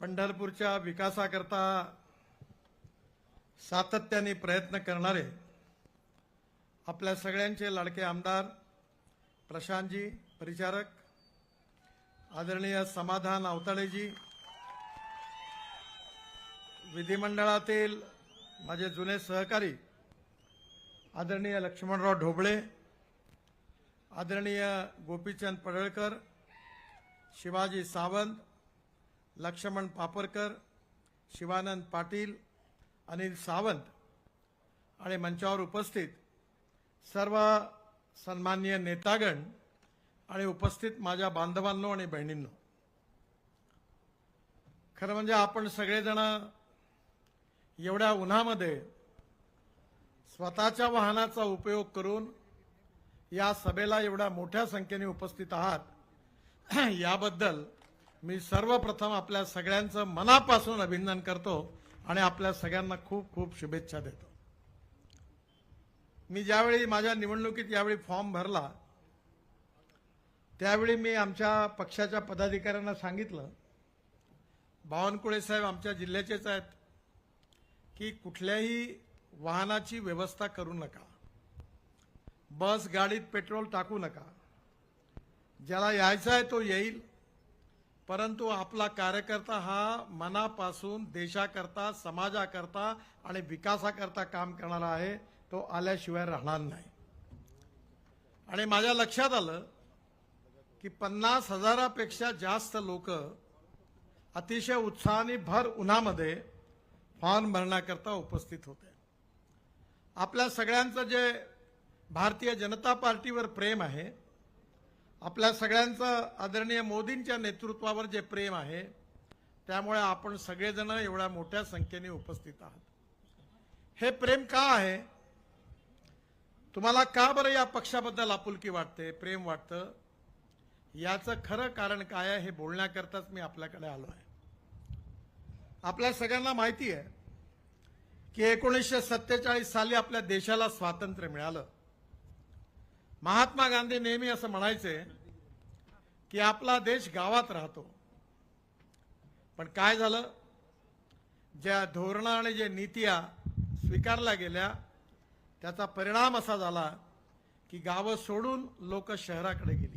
पंढरपूरच्या विकासाकरता सातत्याने प्रयत्न करणारे आपल्या सगळ्यांचे लाडके आमदार प्रशांतजी परिचारक आदरणीय समाधान अवताळेजी विधिमंडळातील माझे जुने सहकारी आदरणीय लक्ष्मणराव ढोबळे आदरणीय गोपीचंद पडळकर शिवाजी सावंत लक्ष्मण पापरकर शिवानंद पाटील अनिल सावंत आणि मंचावर उपस्थित सर्व सन्माननीय नेतागण आणि उपस्थित माझ्या बांधवांनो आणि बहिणींनो. खरं म्हणजे आपण सगळेजण एवढ्या उन्हामध्ये स्वतःच्या वाहनाचा उपयोग करून या सभेला एवढ्या मोठ्या संख्येने उपस्थित आहात. याबद्दल मी सर्वप्रथम आपल्या सगळ्यांचं मनापासून अभिनंदन करतो आणि आपल्या सगळ्यांना खूप खूप शुभेच्छा देतो. मी ज्यावेळी माझ्या निवडणुकीत यावेळी फॉर्म भरला त्यावेळी मी आमच्या पक्षाच्या पदाधिकाऱ्यांना सांगितलं बावनकुळे साहेब आमच्या जिल्ह्याचेच आहेत की कुठल्याही वाहनाची व्यवस्था करू नका. बस गाडीत पेट्रोल टाकू नका. ज्याला यायचा आहे तो येईल. परंतु आपला कार्यकर्ता हा मनापासून देशाकरता समाजाकरता आणि विकासाकरता काम करणारा आहे. तो आल्याशिवाय राहणार नाही. आणि माझ्या लक्षात आलं की पन्नास हजारापेक्षा जास्त लोक अतिशय उत्साहाने भर उन्हामध्ये फॉर्म भरण्याकरता उपस्थित होते. आपल्या सगळ्यांचं जे भारतीय जनता पार्टीवर प्रेम आहे आपल्या सगळ्यांचं आदरणीय मोदींच्या नेतृत्वावर जे प्रेम आहे त्यामुळे आपण सगळेजण एवढ्या मोठ्या संख्येने उपस्थित आहात. हे प्रेम का आहे? तुम्हाला का बरं या पक्षाबद्दल आपुलकी वाटते प्रेम वाटतं? याचं खरं कारण काय आहे हे बोलण्याकरताच मी आपल्याकडे आलो आहे. आपल्या सगळ्यांना माहिती आहे की एकोणीसशे सत्तेचाळीस साली आपल्या देशाला स्वातंत्र्य मिळालं. महात्मा गांधी नेहमी असं म्हणायचे की आपला देश गावात राहतो. पण काय झालं? ज्या धोरणं आणि जे नीतिया स्वीकारल्या गेल्या त्याचा परिणाम असा झाला की गावं सोडून लोक शहराकडे गेली.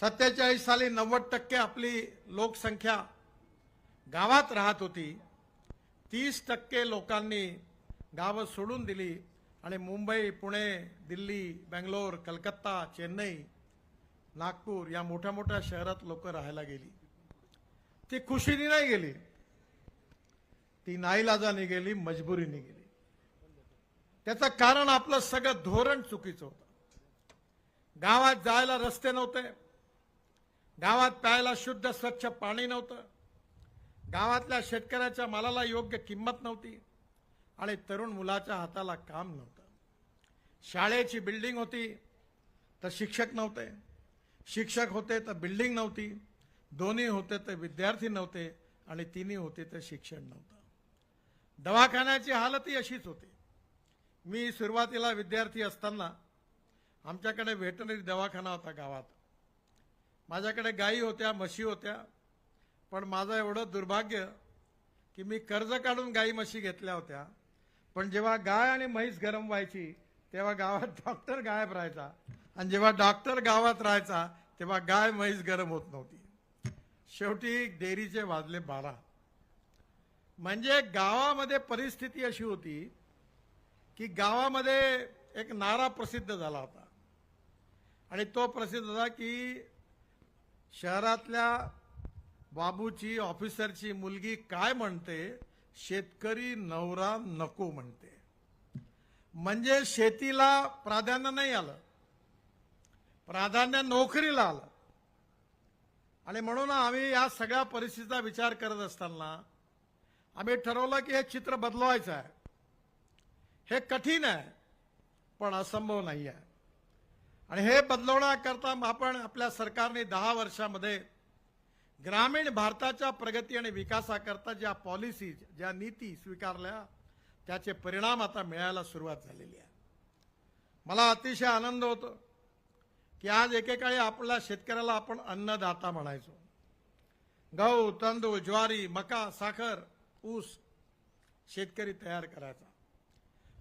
सत्तेचाळीस साली नव्वद टक्के आपली लोकसंख्या गावात राहत होती. तीस टक्के लोकांनी गावं सोडून दिली आणि मुंबई पुणे दिल्ली बेंगलोर कलकत्ता चेन्नई नागपूर या मोठ्या मोठ्या शहरात लोक राहायला गेली. ती खुशीने नाही गेली. ती नाईलाजाने गेली मजबुरीने गेली. त्याचं कारण आपलं सगळं धोरण चुकीचं होतं. गावात जायला रस्ते नव्हते. गावात प्यायला शुद्ध स्वच्छ पाणी नव्हतं. गावातल्या शेतकऱ्याच्या मालाला योग्य किंमत नव्हती आणि तरुण मुलाच्या हाताला काम नव्हतं. शाळेची बिल्डिंग होती तर शिक्षक नव्हते. शिक्षक होते तर बिल्डिंग नव्हती दोन्ही होते तर विद्यार्थी नव्हते आणि तिन्ही होते तर शिक्षण नव्हतं. दवाखान्याची हालतही अशीच होती. मी सुरुवातीला विद्यार्थी असताना आमच्याकडे व्हेटनरी दवाखाना होता गावात. माझ्याकडे गायी होत्या म्हशी होत्या पण माझं एवढं दुर्भाग्य की मी कर्ज काढून गाई म्हशी घेतल्या होत्या. पण जेव्हा गाय आणि म्हैस गरम व्हायची तेव्हा गावात डॉक्टर गायब राहायचा. आणि जेव्हा डॉक्टर गावात राहायचा तेव्हा गाय म्हैस गरम होत नव्हती. शेवटी डेअरीचे वाजले बारा. म्हणजे गावामध्ये परिस्थिती अशी होती की गावामध्ये एक नारा प्रसिद्ध झाला होता. आणि तो प्रसिद्ध झाला की शहरातल्या बाबूची ऑफिसरची मुलगी काय म्हणते? शेतकरी नवरा नको म्हणते. म्हणजे शेतीला प्राधान्य नाही आलं. प्राधान्य नोकरीला आलं. आणि म्हणून आम्ही या सगळ्या परिस्थितीचा विचार करत असताना आम्ही ठरवलं की हे चित्र बदलवायचं आहे. हे कठीण आहे पण असंभव नाही आहे. आणि हे बदलवण्याकरता आपण आपल्या सरकारने दहा वर्षामध्ये ग्रामीण भारताच्या प्रगती आणि विकासाकरता ज्या पॉलिसीज ज्या नीती स्वीकारल्या त्याचे परिणाम आता मिळायला सुरुवात झालेली आहे. मला अतिशय आनंद होतो. की आज एकेकाळी आपल्या शेतकऱ्याला आपण अन्नदाता म्हणायचो. गहू तांदूळ ज्वारी मका साखर ऊस शेतकरी तयार करायचा.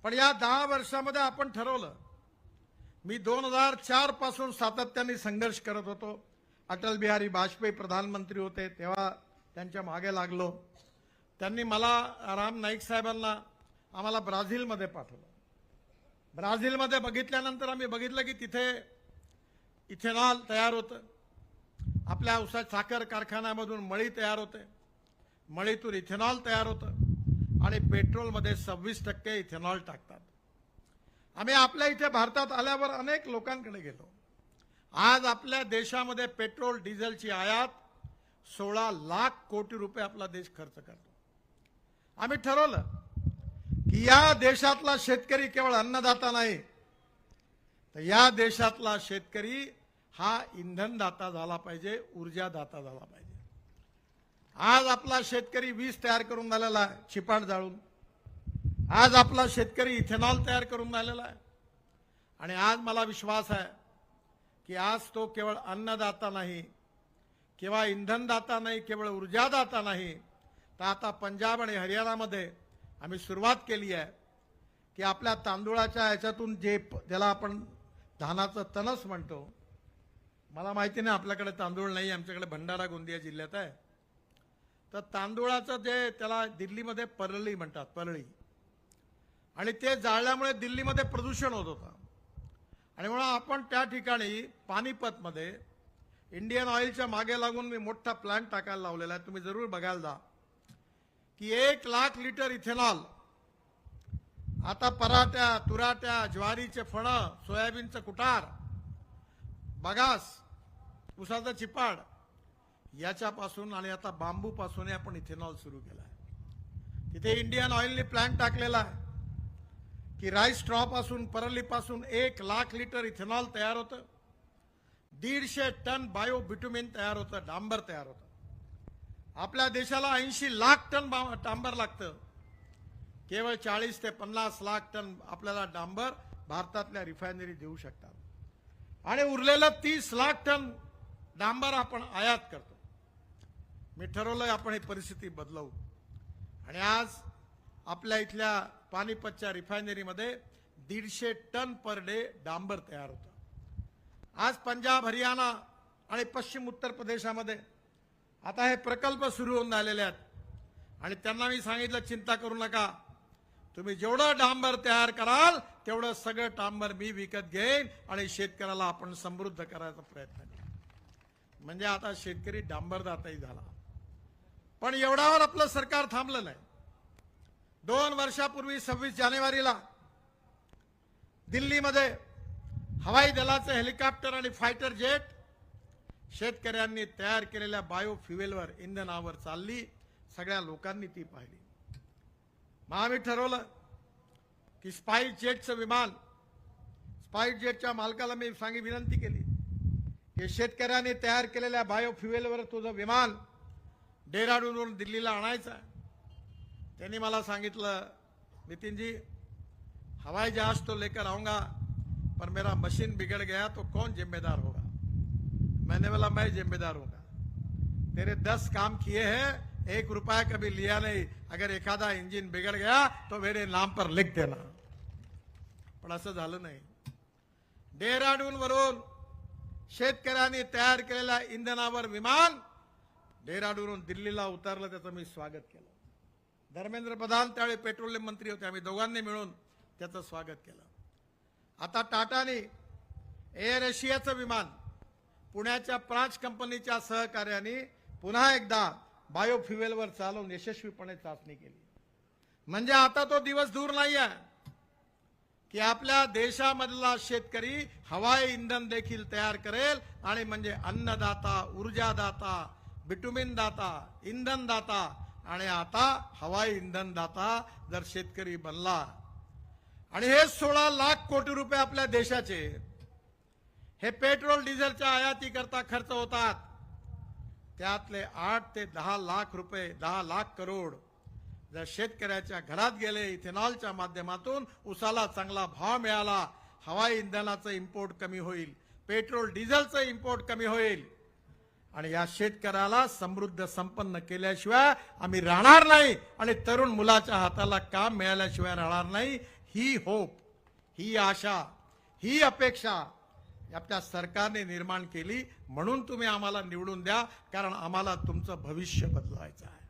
पण या दहा वर्षामध्ये आपण ठरवलं मी दोन हजार चारपासून सातत्याने संघर्ष करत होतो. अटल बिहारी वाजपेयी प्रधानमंत्री होते तेव्हा त्यांच्या मागे लागलो. त्यांनी मला राम नाईक साहेबांना आम्हाला ब्राझीलमध्ये पाठवलं. ब्राझीलमध्ये बघितल्यानंतर आम्ही बघितलं की तिथे इथेनॉल तयार होतं. आपल्या औषध साखर कारखान्यामधून मळी तयार होते. मळीतून इथेनॉल तयार होतं आणि पेट्रोलमध्ये सव्वीस टक्के इथेनॉल टाकतात. आम्ही आपल्या इथे भारतात आल्यावर अनेक लोकांकडे गेलो. आज आपल्या देशामध्ये पेट्रोल डिझेलची आयात सोळा लाख कोटी रुपये आपला देश खर्च करतो. आम्ही ठरवलं की या देशातला शेतकरी केवळ अन्नदाता नाही तर या देशातला शेतकरी हा इंधनदाता झाला पाहिजे ऊर्जादाता झाला पाहिजे. आज आपला शेतकरी वीज तयार करून झालेला आहे चिपाट जाळून. आज आपला शेतकरी इथेनॉल तयार करून झालेला आहे. आणि आज मला विश्वास आहे की आज तो केवळ अन्नदाता नाही किंवा इंधनदाता नाही केवळ ऊर्जादाता नाही तर आता पंजाब आणि हरियाणामध्ये आम्ही सुरुवात केली आहे की आपल्या तांदूळाच्या याच्यातून जे प- ज्याला आपण धानाचं तणस म्हणतो मला माहिती नाही आपल्याकडे तांदूळ नाही आमच्याकडे भंडारा गोंदिया जिल्ह्यात आहे. तर तांदूळाचं जे त्याला दिल्लीमध्ये परळी म्हणतात परळी. आणि ते जाळल्यामुळे दिल्लीमध्ये प्रदूषण होत होतं. आणि म्हणून आपण त्या ठिकाणी पानिपतमध्ये इंडियन ऑइलच्या मागे लागून मी मोठा प्लांट टाकायला लावलेला आहे. तुम्ही जरूर बघायला जा. की एक लाख लिटर इथेनॉल आता पराठ्या तुराट्या ज्वारीचे फणं सोयाबीनचं कुटार बगास उसाचं चिपाड. याच्यापासून आणि आता बांबूपासून आपण इथेनॉल सुरू केला आहे तिथे इंडियन ऑइलने प्लॅन टाकलेला आहे. की राईस स्ट्रॉपासून परलीपासून एक लाख लिटर इथेनॉल तयार होतं. दीडशे टन बायो बिटुमिन तयार होतं डांबर तयार होतं. आपल्या देशाला ऐंशी लाख टन बा- डांबर लागतं. केवळ चाळीस ते पन्नास लाख टन आपल्याला डांबर भारतातल्या रिफायनरी देऊ शकतात. आणि उरलेलं तीस लाख टन डांबर आपण आयात करतो. मी ठरवलं आपण ही परिस्थिती बदलवू. आणि आज आपल्या इथल्या पानिपतच्या रिफायनरीमध्ये दीडशे टन पर डे डांबर तयार होतं. आज पंजाब हरियाणा आणि पश्चिम उत्तर प्रदेशामध्ये आता हे प्रकल्प सुरू होऊन राहिलेले आहेत. आणि त्यांना मी सांगितलं चिंता करू नका. तुम्ही जेवढं डांबर तयार कराल तेवढं सगळं डांबर मी विकत घेईन आणि शेतकऱ्याला आपण समृद्ध करायचा प्रयत्न करू. म्हणजे आता शेतकरी डांबरदाताही झाला. पण एवढ्यावर आपलं सरकार थांबलं नाही. दोन वर्षापूर्वी सव्वीस जानेवारीला दिल्लीमध्ये हवाई दलाचे हेलिकॉप्टर आणि फायटर जेट शेतकऱ्यांनी तयार केलेल्या बायोफ्युएलवर इंधनावर चालली. सगळ्या लोकांनी ती पाहिली. मग आम्ही ठरवलं की स्पाईस जेटचं विमान स्पाईस जेटच्या मालकाला मी सांगी विनंती केली. की शेतकऱ्याने तयार केलेल्या बायोफ्युएलवर तुझं विमान डेहराडूनवरून दिल्लीला आणायचं आहे. त्यांनी मला सांगितलं नितीनजी हवाई जहाज तो लेकर आऊंगा पर मेरा मशीन बिगड़ गया तो कौन जिम्मेदार होगा? मैंने बोला मैं जिम्मेदार होगा। तेरे दस काम किए हैं एक रुपया कभी लिया नहीं। अगर एखादा इंजिन बिगड़ गया तो मेरे नाम पर लिख देना। पण असं झालं नाही. डेहराडून वरून शेतकऱ्यांनी तयार केलेल्या इंधनावर विमान डेहराडूनहून दिल्लीला उतरलं त्याचं मी स्वागत केलं. धर्मेंद्र प्रधान त्यावेळी पेट्रोलियम मंत्री होते आम्ही दोघांनी मिळून त्याचं स्वागत केलं. आता टाटाने एअर एशियाचं विमान पुण्याच्या प्राच कंपनीच्या सहकार्याने पुन्हा एकदा बायोफ्युएलवर चालवून यशस्वीपणे चाचणी केली. म्हणजे आता तो दिवस दूर नाही आहे की आपल्या देशामधला शेतकरी हवाई इंधन देखील तयार करेल आणि म्हणजे अन्नदाता ऊर्जादाता बिटुमिन दाता इंधन दाता आणि आता हवाई इंधन दाता जर शेतकरी बनला. आणि हे सोळा लाख कोटी रुपये आपल्या देशाचे हे पेट्रोल डिझेलच्या आयातीकरता खर्च होतात. त्यातले आठ ते दहा लाख रुपये दहा लाख करोड जर शेतकऱ्याच्या घरात गेले इथेनॉलच्या माध्यमातून उसाला चांगला भाव मिळाला हवाई इंधनाचं इम्पोर्ट कमी होईल पेट्रोल डिझेलचं इम्पोर्ट कमी होईल. आणि या शेतकऱ्याला समृद्ध संपन्न केल्याशिवाय आम्ही राहणार नाही आणि तरुण मुलाच्या हाताला काम मिळाल्याशिवाय राहणार नाही. ही होप ही आशा ही अपेक्षा आपल्या सरकारने निर्माण केली. म्हणून तुम्ही आम्हाला निवडून द्या कारण आम्हाला तुमचं भविष्य बदलायचं आहे.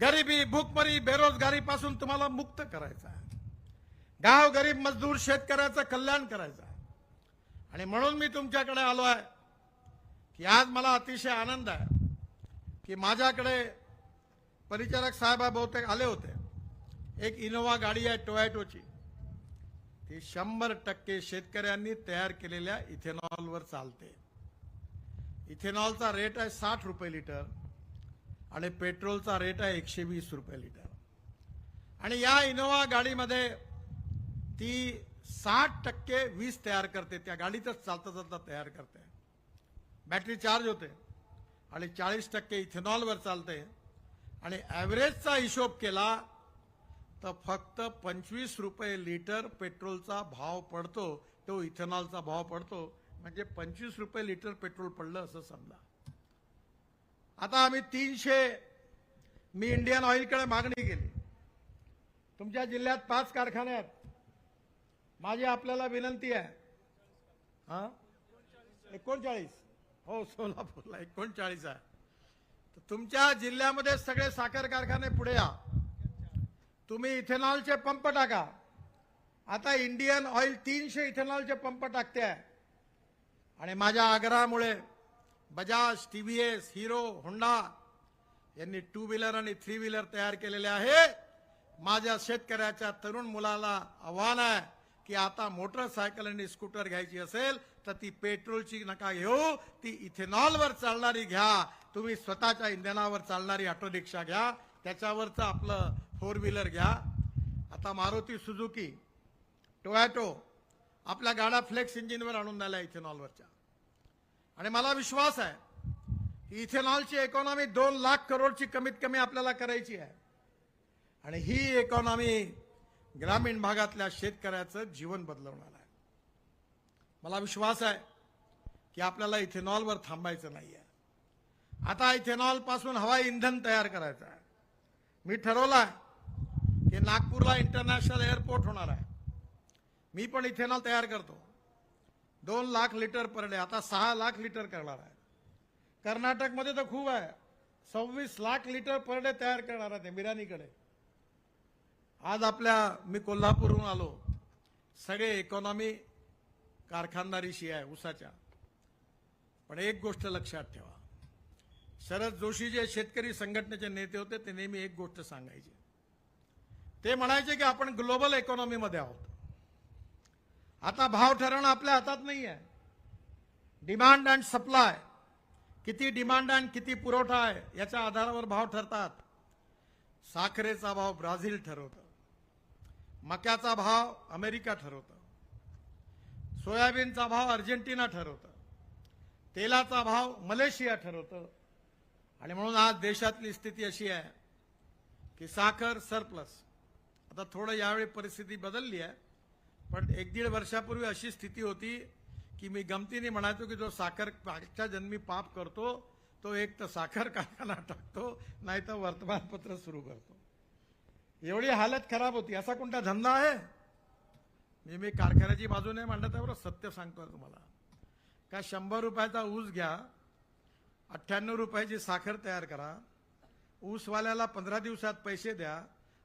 गरिबी भूकमरी बेरोजगारी पासून तुम्हाला मुक्त करायचा आहे. गाव गरीब मजदूर शेतकऱ्याचं कल्याण करायचं आहे. आणि म्हणून मी तुमच्याकडे आलो आहे की आज मला अतिशय आनंद आहे की माझ्याकडे परिचारक साहेब बहुतेक आले होते. एक इनोवा गाडी आहे टोयॅटोची. ती शंभर टक्के शेतकऱ्यांनी तयार केलेल्या इथेनॉलवर चालते. इथेनॉलचा रेट आहे साठ रुपये लिटर. आणि पेट्रोलचा रेट आहे एकशे वीस रुपये लिटर. आणि या इनोवा गाडीमध्ये ती साठ टक्के वीज तयार करते. त्या गाडीतच चालता चालता तयार करते. बॅटरी चार्ज होते. आणि चाळीस टक्के इथेनॉलवर चालते. आणि ॲव्हरेजचा हिशोब केला तर फक्त पंचवीस रुपये लिटर पेट्रोलचा भाव पडतो. तो इथेनॉलचा भाव पडतो. म्हणजे पंचवीस रुपये लिटर पेट्रोल पडलं असं समजा. आता आम्ही तीनशे मी इंडियन ऑइलकडे मागणी केली. तुमच्या जिल्ह्यात पाच कारखाने आहेत. माझी आपल्याला विनंती आहे. हा? एकोणचाळीस. हो सोलापूरला एकोणचाळीस आहे. तर तुमच्या जिल्ह्यामध्ये सगळे साखर कारखाने पुढे या. तुम्ही इथेनॉलचे पंप टाका. आता इंडियन ऑइल तीनशे इथेनॉलचे पंप टाकते आहे. आणि माझ्या आग्रहामुळे बजाज टीव्हीएस हिरो होंडा यांनी टू व्हीलर आणि थ्री व्हीलर तयार केलेले आहे. माझ्या शेतकऱ्याच्या तरुण मुलाला आव्हान आहे की आता मोटरसायकल आणि स्कूटर घ्यायची असेल तर ती पेट्रोलची नका घेऊ ती इथेनॉलवर चालणारी घ्या. तुम्ही स्वतःच्या इंधनावर चालणारी ऑटो रिक्षा घ्या त्याच्यावरचं आपलं फोर व्हीलर घ्या. आता मारुती सुझुकी टोयॅटो आपल्या गाड्या फ्लेक्स इंजिनवर आणून द्यायला इथेनॉलवरच्या आणि मला विश्वास आहे की इथेनॉलची इकॉनॉमी दोन लाख करोडची कमीत कमी आपल्याला करायची आहे. आणि ही इकॉनॉमी ग्रामीण भागातल्या शेतकऱ्याचं जीवन बदलवणार आहे. मला विश्वास आहे की आपल्याला इथेनॉलवर थांबायचं नाही आहे आता इथेनॉलपासून हवाई इंधन तयार करायचं आहे. मी ठरवलं आहे की नागपूरला इंटरनॅशनल एअरपोर्ट होणार आहे. मी पण इथेनॉल तयार करतो. दोन लाख लिटर पर डे आता सहा लाख लिटर करणार आहे. कर्नाटकमध्ये तर खूप आहे. सव्वीस लाख लिटर पर डे तयार करणार आहे ते मिरानीकडे आज आपल्या मी कोल्हापूरहून आलो. सगळे इकॉनॉमी कारखानदारीशी आहे उसाच्या पण एक गोष्ट लक्षात ठेवा. शरद जोशी जे शेतकरी संघटनेचे नेते होते ते नेहमी एक गोष्ट सांगायचे. ते म्हणायचे की आपण ग्लोबल इकॉनॉमीमध्ये आहोत. आता भाव ठरवणं आपल्या हातात नाही आहे डिमांड अँड सप्लाय किती डिमांड अँड किती पुरवठा आहे याच्या आधारावर भाव ठरतात. साखरेचा भाव ब्राझील ठरवतं. मक्याचा भाव अमेरिका ठरवतं. सोयाबीनचा भाव अर्जेंटिना ठरवतं. तेलाचा भाव मलेशिया ठरवतं. आणि म्हणून आज देशातली स्थिती अशी आहे की साखर सरप्लस आता थोडं यावेळी परिस्थिती बदलली आहे. पण एक दीड वर्षापूर्वी अशी स्थिती होती की मी गमतीने म्हणायचो की जो साखर मागच्या जन्मी पाप करतो तो एक तर साखर कारखाना टाकतो नाही तर वर्तमानपत्र सुरू करतो. एवढी हालत खराब होती. असा कोणता धंदा आहे? मी मी कारखान्याची बाजू नाही मांडत आहे बरं सत्य सांगतो तुम्हाला. का शंभर रुपयाचा ऊस घ्या अठ्ठ्याण्णव रुपयाची साखर तयार करा ऊसवाल्याला पंधरा दिवसात पैसे द्या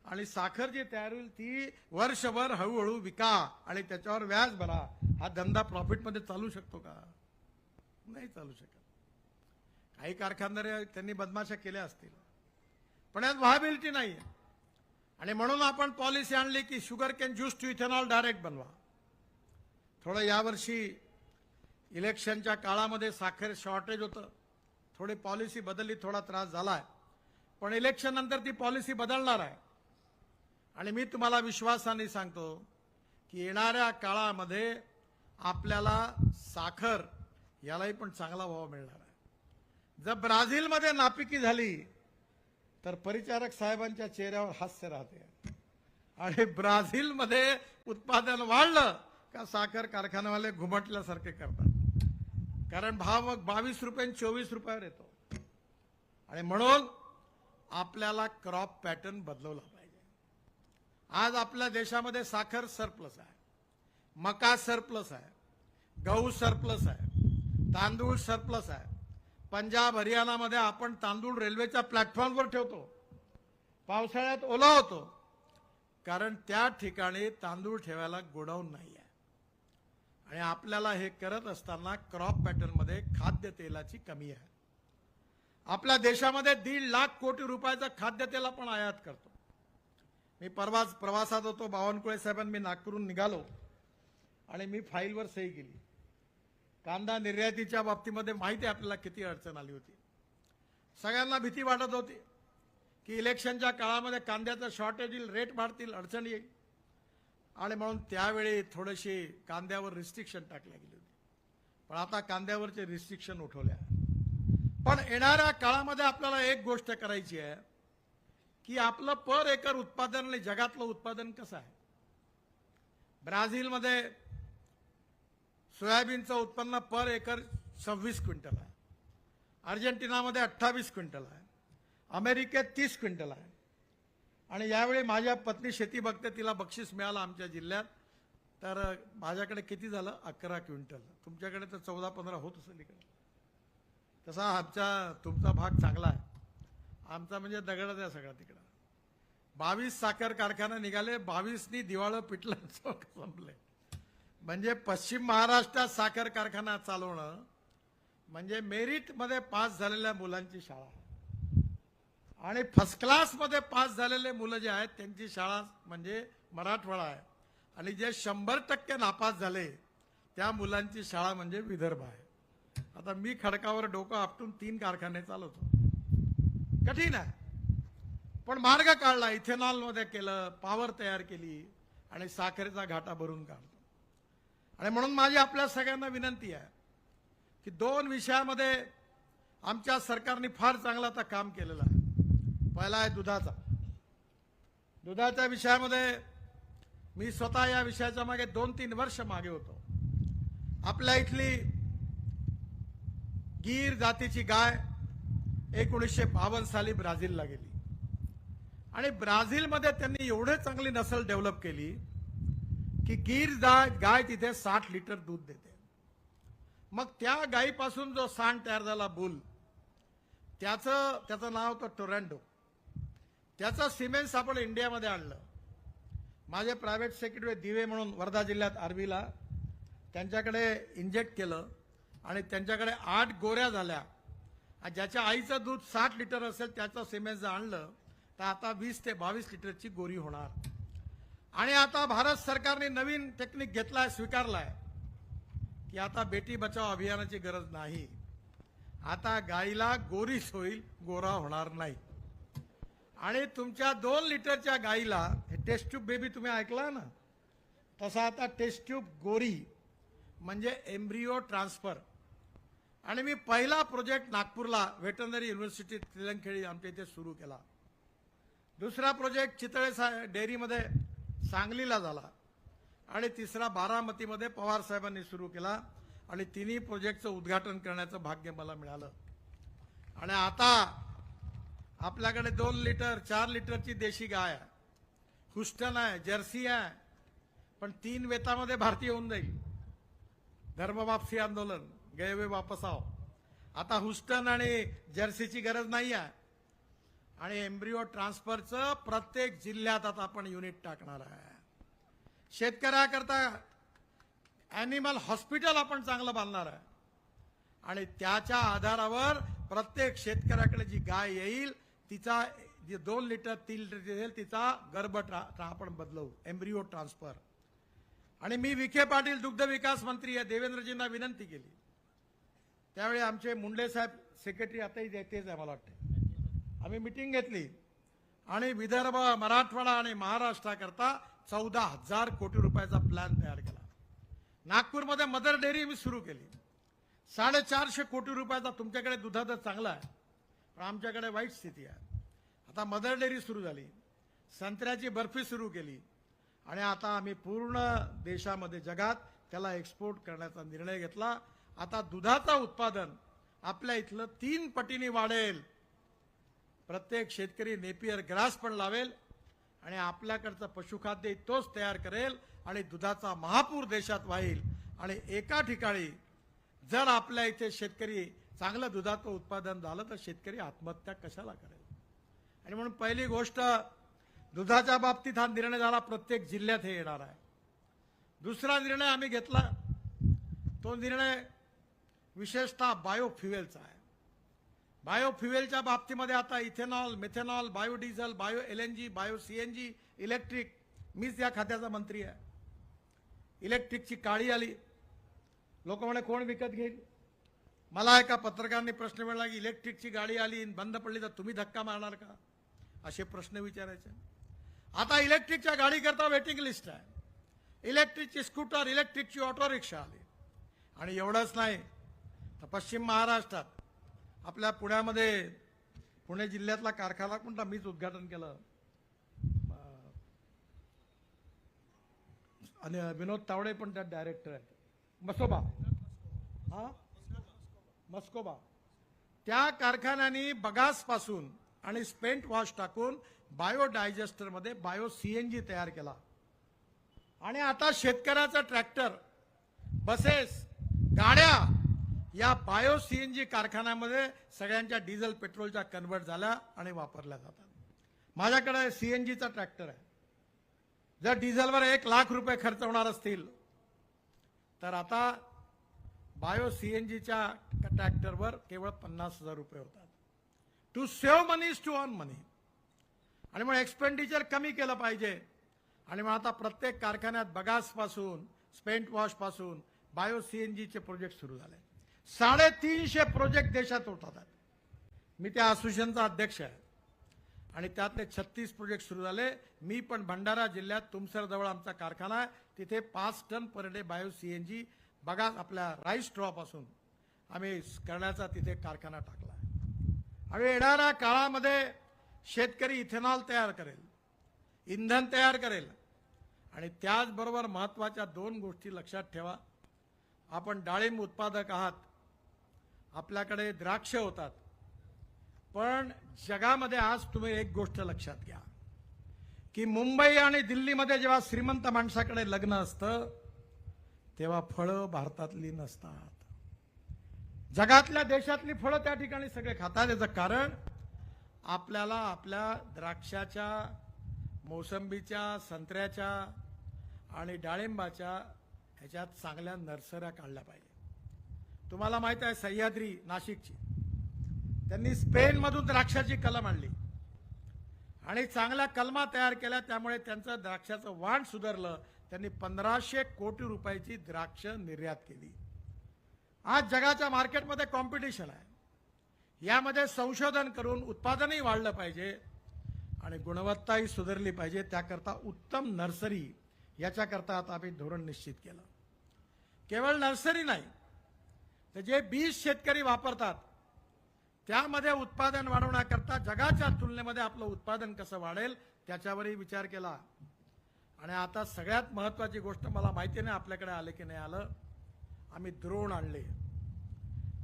आणि साखर जी तयार होईल ती वर्षभर हळूहळू विका आणि त्याच्यावर व्याज भरा. हा धंदा प्रॉफिटमध्ये चालू शकतो का? नाही चालू शकत. काही कारखानदार त्यांनी बदमाशा केल्या असतील. पण यात व्हायबिलिटी नाही आणि म्हणून आपण पॉलिसी आणली की sugar cane juice to ethanol direct बनवा. थोडं यावर्षी इलेक्शनच्या काळामध्ये साखर शॉर्टेज होतं. थोडी पॉलिसी बदलली थोडा त्रास झाला आहे पण इलेक्शन नंतर ती पॉलिसी बदलणार आहे. आणि मी तुम्हाला विश्वासाने सांगतो की येणाऱ्या काळामध्ये आपल्याला साखर यालाही पण चांगला भाव मिळणार आहे. जर ब्राझीलमध्ये नापिकी झाली तर परिचारक साहेबांच्या चेहऱ्यावर हास्य राहते. आणि ब्राझीलमध्ये उत्पादन वाढलं का साखर कारखान्यावाले घुमटल्यासारखे करतात. कारण भाव मग बावीस रुपये चोवीस रुपयावर येतो. आणि म्हणून आपल्याला क्रॉप पॅटर्न बदलवला आज आपल्या देशामध्ये साखर सरप्लस आहे. मका सरप्लस आहे. गहू सरप्लस आहे. तांदूळ सरप्लस आहे. पंजाब हरियाणामध्ये आपण तांदूळ रेल्वेच्या प्लॅटफॉर्मवर ठेवतो. पावसाळ्यात ओला होतो. कारण त्या ठिकाणी तांदूळ ठेवायला गोडाऊन नाही आहे आणि आपल्याला हे करत असताना क्रॉप पॅटर्नमध्ये खाद्य तेलाची कमी आहे. आपल्या देशामध्ये दीड लाख कोटी रुपयाचं खाद्यतेल आपण आयात करतो. मी परवाच प्रवासात होतो बावनकुळे साहेबांनी मी नागपूरहून निघालो आणि मी फाईलवर सही केली. कांदा निर्यातीच्या बाबतीमध्ये माहिती आहे आपल्याला किती अडचण आली होती. सगळ्यांना भीती वाटत होती की इलेक्शनच्या काळामध्ये कांद्याचं शॉर्टेज येईल रेट वाढतील अडचण येईल. आणि म्हणून त्यावेळी थोडेसे कांद्यावर रिस्ट्रिक्शन टाकल्या गेली होती. पण आता कांद्यावरचे रिस्ट्रिक्शन उठवल्या. पण येणाऱ्या काळामध्ये आपल्याला एक गोष्ट करायची आहे. की आपलं पर एकर उत्पादन आणि जगातलं उत्पादन कसं आहे? ब्राझीलमध्ये सोयाबीनचं उत्पन्न पर एकर सव्वीस क्विंटल आहे. अर्जेंटिनामध्ये अठ्ठावीस क्विंटल आहे. अमेरिकेत तीस क्विंटल आहे. आणि यावेळी माझ्या पत्नी शेती बघते तिला बक्षीस मिळालं आमच्या जिल्ह्यात. तर माझ्याकडे किती झालं? अकरा क्विंटल. तुमच्याकडे तर चौदा पंधरा होत असेल इकडे. तसा आमचा तुमचा भाग चांगला आहे. आमचा म्हणजे दगडच आहे सगळा तिकडं. बावीस साखर कारखाना निघाले बावीसनी दिवाळं पिटलं चौक संपले म्हणजे पश्चिम महाराष्ट्रात साखर कारखाना चालवणं म्हणजे मेरिटमध्ये पास झालेल्या मुलांची शाळा. आणि फर्स्ट क्लासमध्ये पास झालेले मुलं जे आहेत त्यांची शाळा म्हणजे मराठवाडा आहे. आणि जे शंभर टक्के नापास झाले त्या मुलांची शाळा म्हणजे विदर्भ आहे. आता मी खडकावर डोकं आपटून तीन कारखाने चालवतो. कठीण आहे. पण मार्ग काढला इथेनॉलमध्ये केलं पॉवर तयार केली आणि साखरेचा घाटा भरून काढतो आणि म्हणून माझी आपल्या सगळ्यांना विनंती आहे की दोन विषयामध्ये आमच्या सरकारने फार चांगलं आता काम केलेलं आहे. पहिला आहे दुधाचा. दुधाच्या विषयामध्ये मी स्वतः या विषयाच्या मागे दोन तीन वर्ष मागे होतो. आपल्या इथली गीर जातीची गाय एकोणीसशे बावन्न साली ब्राझीलला गेली. आणि ब्राझीलमध्ये त्यांनी एवढे चांगली नसल डेव्हलप केली की गीर जा- गाय तिथे साठ लिटर दूध देते. मग त्या गायीपासून जो सांड तयार झाला बुल त्याचं त्याचं नाव होतं टोरॅन्डो त्याचं सिमेंट्स आपण इंडियामध्ये आणलं. माझे प्रायव्हेट सेक्रेटरी दिवे म्हणून वर्धा जिल्ह्यात आर्वीला त्यांच्याकडे इंजेक्ट केलं आणि त्यांच्याकडे आठ गोऱ्या झाल्या. ज्याच्या आईचं दूध साठ लिटर असेल त्याचं सिमेंट जर आणलं तर आता वीस ते बावीस लिटरची गोरी होणार. आणि आता भारत सरकारने नवीन टेक्निक घेतलाय स्वीकारलाय की आता बेटी बचाव अभियानाची गरज नाही. आता गाईला गोरीच होईल गोरा होणार नाही. आणि तुमच्या दोन लिटरच्या गाईला हे टेस्ट ट्यूब बेबी तुम्ही ऐकला ना? तसा आता टेस्ट ट्यूब गोरी म्हणजे एम्ब्रिओ ट्रान्सफर आणि मी पहिला प्रोजेक्ट नागपूरला व्हेटनरी युनिव्हर्सिटी तिलंखेडी आमच्या इथे सुरू केला. दुसरा प्रोजेक्ट चितळे सा- डेअरीमध्ये सांगलीला झाला. आणि तिसरा बारामतीमध्ये पवार साहेबांनी सुरू केला. आणि तिन्ही प्रोजेक्टचं उद्घाटन करण्याचं भाग्य मला मिळालं. आणि आता आपल्याकडे दोन लिटर चार लिटरची देशी गाय आहे. हुस्टन आहे जर्सी आहे. पण तीन वेतामध्ये भारतीय होऊन जाईल. धर्मवापसी आंदोलन. गए वे वापस आओ. आता हुस्टन आणि जर्सीची गरज नाही आहे आणि एम्ब्रिओ ट्रान्सफरचं प्रत्येक जिल्ह्यात आता आपण युनिट टाकणार आहे. शेतकऱ्याकरता ॲनिमल हॉस्पिटल आपण चांगलं बांधणार आहे. आणि त्याच्या आधारावर प्रत्येक शेतकऱ्याकडे जी गाय येईल तिचा जे दोन लिटर तीन लिटर येईल तिचा गर्भ ट्रा- आपण बदलवू. Embryo transfer. आणि मी विखे पाटील दुग्ध विकास मंत्री या देवेंद्रजींना विनंती केली. त्यावेळी आमचे मुंडे साहेब सेक्रेटरी आताही जे तेच आहे मला वाटते आम्ही मिटिंग घेतली. आणि विदर्भ मराठवाडा आणि महाराष्ट्राकरता चौदा हजार कोटी रुपयाचा प्लॅन तयार केला. नागपूरमध्ये मदर डेअरी मी सुरू केली. साडेचारशे कोटी रुपयाचा तुमच्याकडे दुधाचा चांगला आहे पण आमच्याकडे वाईट स्थिती आहे. आता मदर डेअरी सुरू झाली. संत्र्याची बर्फी सुरू केली. आणि आता आम्ही पूर्ण देशामध्ये जगात त्याला एक्सपोर्ट करण्याचा निर्णय घेतला. आता दुधाचं उत्पादन आपल्या इथलं तीन पटीने वाढेल. प्रत्येक शेतकरी नेपियर ग्रास पण लावेल आणि आपल्याकडचं पशुखाद्य तोच तयार करेल आणि दुधाचा महापूर देशात वाहील. आणि एका ठिकाणी जर आपल्या इथे शेतकरी चांगलं दुधाचं उत्पादन झालं तर शेतकरी आत्महत्या कशाला करेल? आणि म्हणून पहिली गोष्ट दुधाच्या बाबतीत हा निर्णय झाला प्रत्येक जिल्ह्यात हे येणार आहे. दुसरा निर्णय आम्ही घेतला. तो निर्णय विशेषतः बायोफ्युएलचा आहे. बायोफ्युएलच्या बाबतीमध्ये आता ethanol methanol biodiesel bio L N G bio C N G electric मीच या खात्याचा मंत्री आहे. इलेक्ट्रिकची काळी आली. लोक म्हणे कोण विकत घेईल? मला एका पत्रकारांनी प्रश्न मिळाला की इलेक्ट्रिकची गाडी आली आणि बंद पडली तर तुम्ही धक्का मारणार का? असे प्रश्न विचारायचे. आता इलेक्ट्रिकच्या गाडीकरता वेटिंग लिस्ट आहे. इलेक्ट्रिकची स्कूटर इलेक्ट्रिकची ऑटो रिक्षा आली. आणि एवढंच नाही तर पश्चिम महाराष्ट्रात आपल्या पुण्यामध्ये पुणे जिल्ह्यातला कारखाना कोणता? मीच उद्घाटन केलं. आणि विनोद तावडे पण त्यात डायरेक्टर आहेत. मसोबा हा? मस्कोबा. त्या कारखान्यानी बगासपासून आणि स्पेंट वॉश टाकून बायो डायजेस्टरमध्ये बायो सी एन जी तयार केला. आणि आता शेतकऱ्याचा ट्रॅक्टर बसेस गाड्या या बायो सीएनजी कारखान्यामध्ये सगळ्यांच्या डिझेल पेट्रोलच्या कन्वर्ट झाल्या आणि वापरल्या जातात. माझ्याकडे सीएनजीचा ट्रॅक्टर आहे. जर डिझेलवर एक लाख रुपये खर्च होणार असतील तर आता बायो सीएनजीच्या ट्रॅक्टरवर केवळ पन्नास हजार रुपये होतात. To save money is to earn money आणि मग एक्सपेंडिचर कमी केलं पाहिजे. आणि मग आता प्रत्येक कारखान्यात बगासपासून spent spent bio C bio सीएनजीचे project सुरू झाले. साडेतीनशे प्रोजेक्ट देशात होतात मी त्या असोसिएशनचा अध्यक्ष आहे. आणि त्यातले छत्तीस प्रोजेक्ट सुरू झाले. मी पण भंडारा जिल्ह्यात तुमसरजवळ आमचा कारखाना आहे. तिथे पाच ton per day bio G बघा आपल्या राईस स्ट्रॉपासून आम्ही करण्याचा तिथे कारखाना टाकला. आणि येणाऱ्या काळामध्ये शेतकरी इथेनॉल तयार करेल. इंधन तयार करेल. आणि त्याचबरोबर महत्त्वाच्या दोन गोष्टी लक्षात ठेवा. आपण डाळिंब उत्पादक आहात. आपल्याकडे द्राक्ष होतात. पण जगामध्ये आज तुम्ही एक गोष्ट लक्षात घ्या. की मुंबई आणि दिल्लीमध्ये जेव्हा श्रीमंत माणसाकडे लग्न असतं तेव्हा फळं भारतातली नसतात. जगातल्या देशातली फळं त्या ठिकाणी सगळे खातात. याचं कारण आपल्याला आपल्या द्राक्षाच्या मोसंबीच्या संत्र्याच्या आणि डाळिंबाच्या ह्याच्यात चांगल्या नर्सऱ्या काढल्या पाहिजे. तुम्हाला माहीत आहे सह्याद्री नाशिकची. त्यांनी स्पेनमधून द्राक्षाची कलम आणली. आणि चांगल्या कलमा तयार केल्या त्यामुळे त्यांचं द्राक्षाचं वाण सुधारलं. त्यांनी पंधराशे कोटी रुपयाची द्राक्ष निर्यात केली. आज जगाच्या मार्केटमध्ये कॉम्पिटिशन आहे. यामध्ये संशोधन करून उत्पादनही वाढलं पाहिजे आणि गुणवत्ताही सुधारली पाहिजे. त्याकरता उत्तम नर्सरी याच्याकरता आता आम्ही धोरण निश्चित केलं. केवळ नर्सरी नाही तर जे बीज शेतकरी वापरतात त्यामध्ये उत्पादन वाढवण्याकरता जगाच्या तुलनेमध्ये आपलं उत्पादन कसं वाढेल त्याच्यावरही विचार केला. आणि आता सगळ्यात महत्वाची गोष्ट मला माहिती नाही आपल्याकडे आले की नाही आलं आम्ही द्रोण आणले.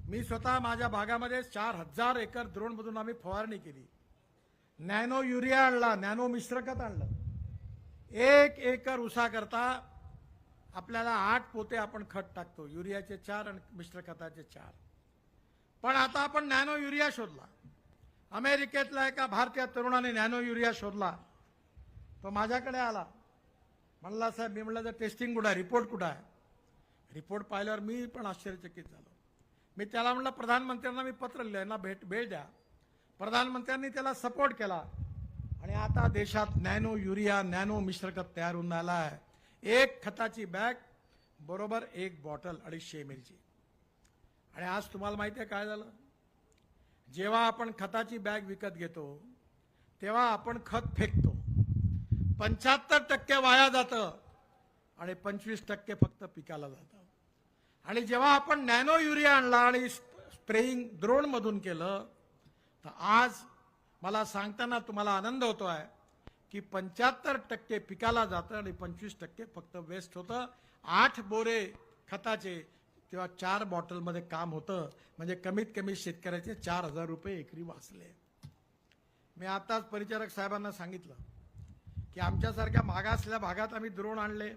मी स्वतः माझ्या भागामध्ये चार हजार एकर द्रोणमधून आम्ही फवारणी केली. नॅनो युरिया आणला नॅनो मिश्रखत आणलं. एक एकर उसाकरता आपल्याला आठ पोते आपण खत टाकतो युरियाचे चार आणि मिश्र खताचे चार. पण आता आपण नॅनो युरिया शोधला. अमेरिकेतला एका भारतीय तरुणाने नॅनो युरिया शोधला. तो माझ्याकडे आला. म्हणला साहेब मी म्हणलं तर टेस्टिंग कुठं आहे? रिपोर्ट कुठं आहे? रिपोर्ट पाहिल्यावर मी पण आश्चर्यचकित झालो. मी त्याला म्हणलं प्रधानमंत्र्यांना मी पत्र लिहिलं यांना भेट भेट द्या. प्रधानमंत्र्यांनी त्याला सपोर्ट केला. आणि आता देशात नॅनो युरिया नॅनो मिश्रखत तयार होऊन आला आहे. एक खताची बॅग बरोबर एक बॉटल अडीचशे एम एलची आणि आज तुम्हाला माहिती आहे काय झालं? जेव्हा आपण खताची बॅग विकत घेतो तेव्हा आपण खत फेकतो. पंच्याहत्तर टक्के वाया जातं आणि पंचवीस टक्के फक्त पिकाला जातं. आणि जेव्हा आपण नॅनो युरिया आणला आणि स्प्रेइंग द्रोणमधून केलं तर आज मला सांगताना तुम्हाला आनंद होतो आहे की पंच्याहत्तर टक्के पिकाला जातं आणि पंचवीस टक्के फक्त वेस्ट होतं. आठ बोरे खताचे किंवा चार बॉटलमध्ये काम होतं. म्हणजे कमीत कमी शेतकऱ्याचे चार हजार रुपये एकरी वाचले. मी आताच परिचारक साहेबांना सांगितलं की आमच्यासारख्या मागासल्या भागात आम्ही द्रोण आणले.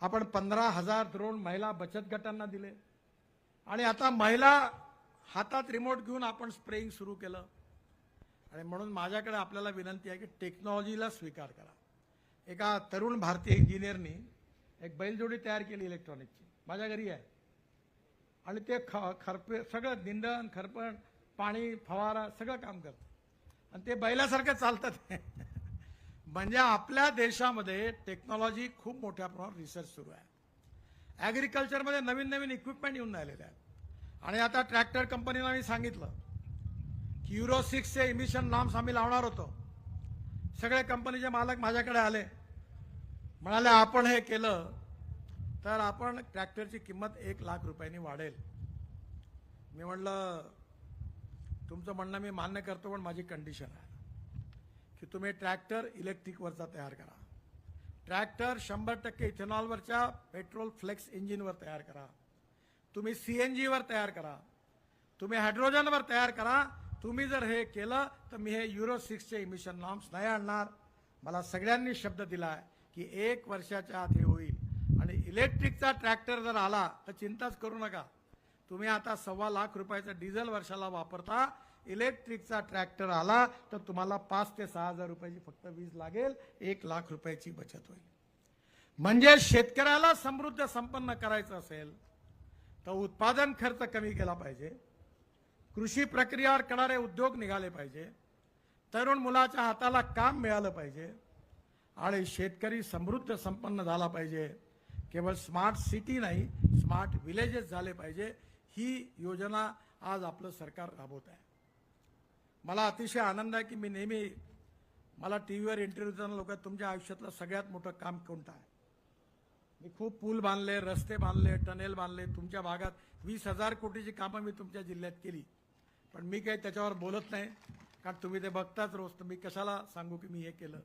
आपण पंधरा हजार द्रोण महिला बचत गटांना दिले. आणि आता महिला हातात रिमोट घेऊन आपण स्प्रेइंग सुरू केलं. आणि म्हणून माझ्याकडे आपल्याला विनंती आहे की टेक्नॉलॉजीला स्वीकार करा. एका तरुण भारतीय इंजिनियरनी एक बैलजोडी तयार केली इलेक्ट्रॉनिकची माझ्या घरी आहे. आणि ते ख खरपे सगळं निंदण खरपण पाणी फवारा सगळं काम करतं. आणि ते बैलासारखं चालतात. म्हणजे आपल्या देशामध्ये टेक्नॉलॉजी खूप मोठ्या प्रमाणात रिसर्च सुरू आहे. ॲग्रिकल्चरमध्ये नवीन नवीन इक्विपमेंट येऊन राहिलेले आहेत. आणि आता ट्रॅक्टर कंपनीला मी सांगितलं की युरो सिक्सचे इमिशन नॉर्म्स आम्ही लावणार होतो. सगळे कंपनीचे मालक माझ्याकडे आले. म्हणाले आपण हे केलं तर आपण ट्रॅक्टरची किंमत एक लाख रुपयांनी वाढेल. मी म्हणलं तुमचं म्हणणं मी मान्य करतो पण माझी कंडिशन आहे. की तुम्ही ट्रॅक्टर इलेक्ट्रिकवरचा तयार करा. ट्रॅक्टर शंभर टक्के इथेनॉलवरच्या पेट्रोल फ्लेक्स इंजिनवर तयार करा. तुम्ही सी एन जीवर तयार करा. तुम्ही हायड्रोजनवर तयार करा. तुम्ही जर हे केलं तर मी हे युरो सिक्सचे इमिशन नॉर्म्स नाही आणणार. मला सगळ्यांनी शब्द दिला आहे की एक वर्षाच्या आत हे होईल. आणि इलेक्ट्रिकचा ट्रॅक्टर जर आला तर चिंताच करू नका. तुम्ही आता सव्वा लाख रुपयाचं डिझेल वर्षाला वापरता इलेक्ट्रिकचा ट्रॅक्टर आला तर तुम्हाला पाच ते सहा हजार रुपयाची फक्त वीज लागेल एक लाख रुपयाची बचत होईल. म्हणजे शेतकऱ्याला समृद्ध संपन्न करायचं असेल तर उत्पादन खर्च कमी केला पाहिजे. कृषी प्रक्रियावर करणारे उद्योग निघाले पाहिजे. तरुण मुलाच्या हाताला काम मिळालं पाहिजे. आणि शेतकरी समृद्ध संपन्न झाला पाहिजे. केवळ स्मार्ट सिटी नाही स्मार्ट विलेजेस झाले पाहिजे. ही योजना आज आपलं सरकार राबवत आहे. मला अतिशय आनंद आहे की मी नेहमी मला टी व्हीवर इंटरव्ह्यू देताना लोक तुमच्या आयुष्यातलं सगळ्यात मोठं काम कोणतं आहे? मी खूप पूल बांधले रस्ते बांधले टनेल बांधले तुमच्या भागात वीस हजार कोटीची कामं मी तुमच्या जिल्ह्यात केली. पण मी काही त्याच्यावर बोलत नाही. कारण तुम्ही ते बघताच रोज. तर मी कशाला सांगू की मी हे केलं?